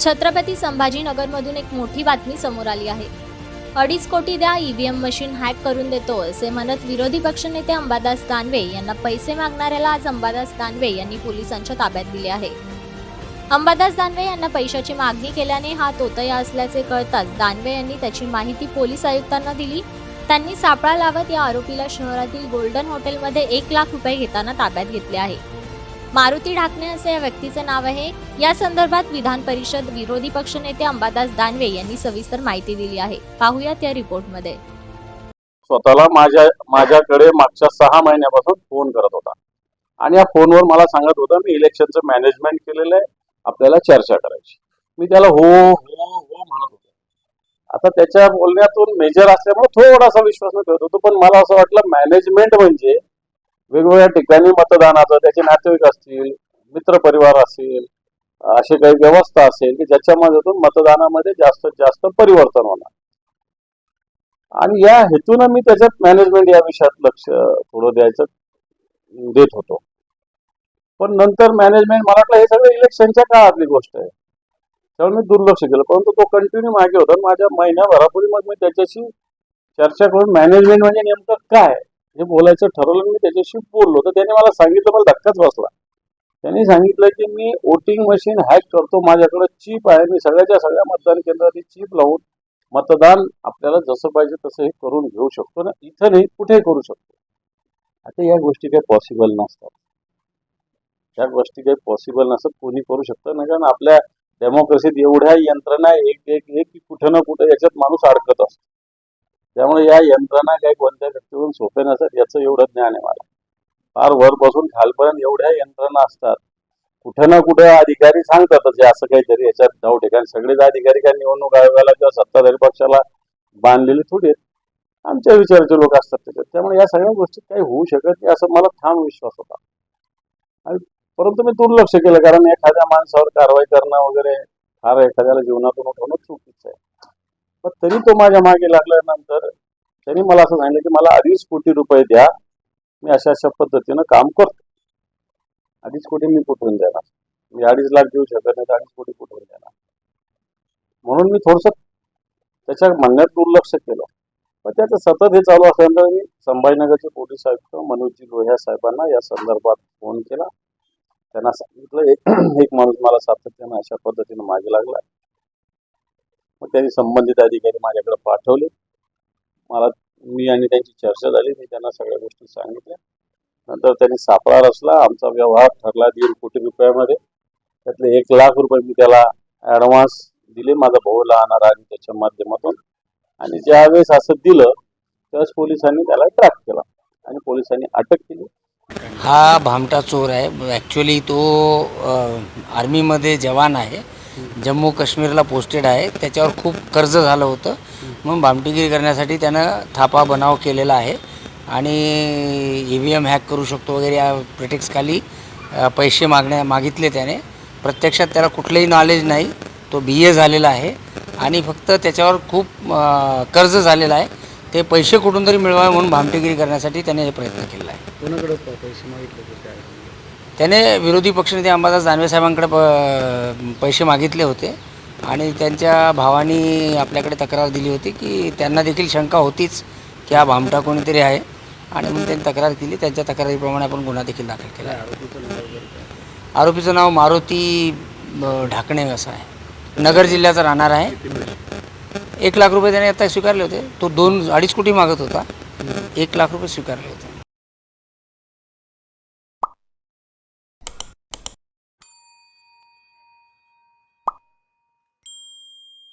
छत्रपती संभाजीनगरमधून एक मोठी बातमी समोर आली आहे. अडीच कोटी द्या ईव्हीएम मशीन हॅक करून देतो असे म्हणत विरोधी पक्षनेते अंबादास दानवे यांना पैसे मागणाऱ्याला आज अंबादास दानवे यांनी पोलिसांच्या ताब्यात दिले आहे. अंबादास दानवे यांना पैशाची मागणी केल्याने हा तोतया असल्याचे कळताच दानवे यांनी त्याची माहिती पोलीस आयुक्तांना दिली. त्यांनी सापळा लावत या आरोपीला शहरातील गोल्डन हॉटेलमध्ये एक लाख रुपये घेताना ताब्यात घेतले आहे. मारुती ढाकणे असे या व्यक्तीचे नाव आहे. या संदर्भात विधान परिषद विरोधी पक्षनेते अंबादास दानवे यांनी सविस्तर माहिती दिली आहे. पाहुयात या रिपोर्टमध्ये. स्वतःला माझ्या माझ्याकडे मागच्या सहा महिन्यापासून फोन करत होता. आणि या फोनवर मला सांगत होता मी इलेक्शनचं मॅनेजमेंट केलेलं आहे आपल्याला चर्चा करायची. मी त्याला हो हो हो म्हणत होतो. आता त्याच्या बोलण्यातून मेजर असल्यामुळे थोडासा विश्वास मी करत होतो पण मला असं वाटलं मॅनेजमेंट म्हणजे वेगवेगळ्या ठिकाणी मतदानाचं त्याचे नातेवाईक असतील मित्रपरिवार असेल अशी काही व्यवस्था असेल की ज्याच्यामधून मतदानामध्ये जास्तीत जास्त परिवर्तन होणार. आणि या हेतून मी त्याच्यात मॅनेजमेंट या विषयात लक्ष थोडं द्यायचं देत होतो. पण नंतर मॅनेजमेंट मला वाटलं हे सगळं इलेक्शनच्या काळातली गोष्ट आहे. त्यामुळे मी दुर्लक्ष केलं परंतु तो कंटिन्यू मागे होता आणि माझ्या महिन्याभरापूर्वी मग मी त्याच्याशी चर्चा करून मॅनेजमेंट म्हणजे नेमकं काय? हे बोलायचं ठरवलं मी त्याच्याशी बोललो. तर त्याने मला सांगितलं मला धक्काच बसला. त्यांनी सांगितलं की मी वोटिंग मशीन हॅक करतो. माझ्याकडे चीप आहे. मी सगळ्याच्या सगळ्या मतदान केंद्रात चीप लावून मतदान आपल्याला जसं पाहिजे तसं हे करून घेऊ शकतो ना. इथं नाही कुठेही करू शकतो? आता या गोष्टी काही पॉसिबल नसतात. त्या गोष्टी काही पॉसिबल नसतात. कोणी करू शकतं नाही. कारण आपल्या डेमोक्रेसीत एवढ्या यंत्रणा एक एक एक की कुठं ना कुठं याच्यात माणूस अडकत असतो. त्यामुळे या यंत्रणा काही कोणत्या व्यक्तीवरून सोपे नसतात याचं एवढं ज्ञान आहे मला. फार वरपासून खालपर्यंत एवढ्या यंत्रणा असतात. कुठे ना कुठे अधिकारी सांगतातच जे असं काहीतरी याच्यात जाऊ ठिकाणी सगळेच अधिकारी काय निवडणूक आयोगाला किंवा सत्ताधारी पक्षाला बांधलेले थोडी आहेत. आमच्या विचाराचे लोक असतात त्याच्यात. त्यामुळे या सगळ्या गोष्टी काही होऊ शकत नाही असं मला ठाम विश्वास होता. आणि परंतु मी दुर्लक्ष केलं. कारण एखाद्या माणसावर कारवाई करणं वगैरे फार एखाद्याला जीवनातून उठवणं चुकीचं आहे. पण तरी तो माझ्या मागे लागल्यानंतर त्यांनी मला असं सांगितलं की मला अडीच कोटी रुपये द्या. मी अशा अशा पद्धतीनं काम करतो. अडीच कोटी मी कुठून देणार? मी अडीच लाख देऊ शकत नाही तर अडीच कोटी कुठून देणार? म्हणून मी थोडस त्याच्या म्हणण्यात दुर्लक्ष केलं. पण त्याचं सतत हे चालू असल्यानंतर मी संभाजीनगरचे पोलीस आयुक्त मनोजी लोह्या साहेबांना या संदर्भात फोन केला. त्यांना सांगितलं एक एक माणूस मला सातत्यानं अशा पद्धतीनं मागे लागला. मग त्यांनी संबंधित अधिकारी माझ्याकडे पाठवले. मला मी आणि त्यांची चर्चा झाली. मी त्यांना सगळ्या गोष्टी सांगितल्या. नंतर त्यांनी सापळा रचला. आमचा व्यवहार ठरला दीड कोटी रुपयामध्ये. त्यातले एक लाख रुपये मी त्याला ॲडव्हान्स दिले. माझा भाऊ लहान आणि त्याच्या माध्यमातून. आणि ज्यावेळेस असं दिलं त्यावेळेस पोलिसांनी त्याला ट्रॅक केला आणि पोलिसांनी अटक केली. हा भामटा चोर आहे. ॲक्च्युली तो आर्मीमध्ये जवान आहे. जम्मू काश्मीरला पोस्टेड आहे. त्याच्यावर खूप कर्ज झालं होतं. म्हणून भामटीगिरी करण्यासाठी त्यानं थापा बनाव केलेला आहे. आणि ई व्ही एम हॅक करू शकतो वगैरे या प्रिटेक्सखाली पैसे मागण्या मागितले त्याने. प्रत्यक्षात त्याला कुठलंही नॉलेज नाही. तो बी ए झालेला आहे. आणि फक्त त्याच्यावर खूप कर्ज झालेलं आहे. ते पैसे कुठून तरी मिळवावे म्हणून भामटेगिरी करण्यासाठी त्याने हे प्रयत्न केलेला आहे. कोणाकडे पैसे मागितले त्याने विरोधी पक्षनेते अंबादास दानवे साहेबांकडे प पैसे मागितले होते आणि त्यांच्या भावानी आपल्याकडे तक्रार दिली होती की त्यांना देखील शंका होतीच की हा भामटा कोणीतरी आहे. आणि म्हणून त्यांनी तक्रार केली. त्यांच्या तक्रारीप्रमाणे आपण गुन्हा देखील दाखल केला. आरोपीचं नाव मारुती ढाकणे असं आहे. नगर जिल्ह्याचा राहणार आहे. एक लाख रुपये त्याने आता स्वीकारले होते. तो दोन अडीच कोटी मागत होता. एक लाख रुपये स्वीकारले होते.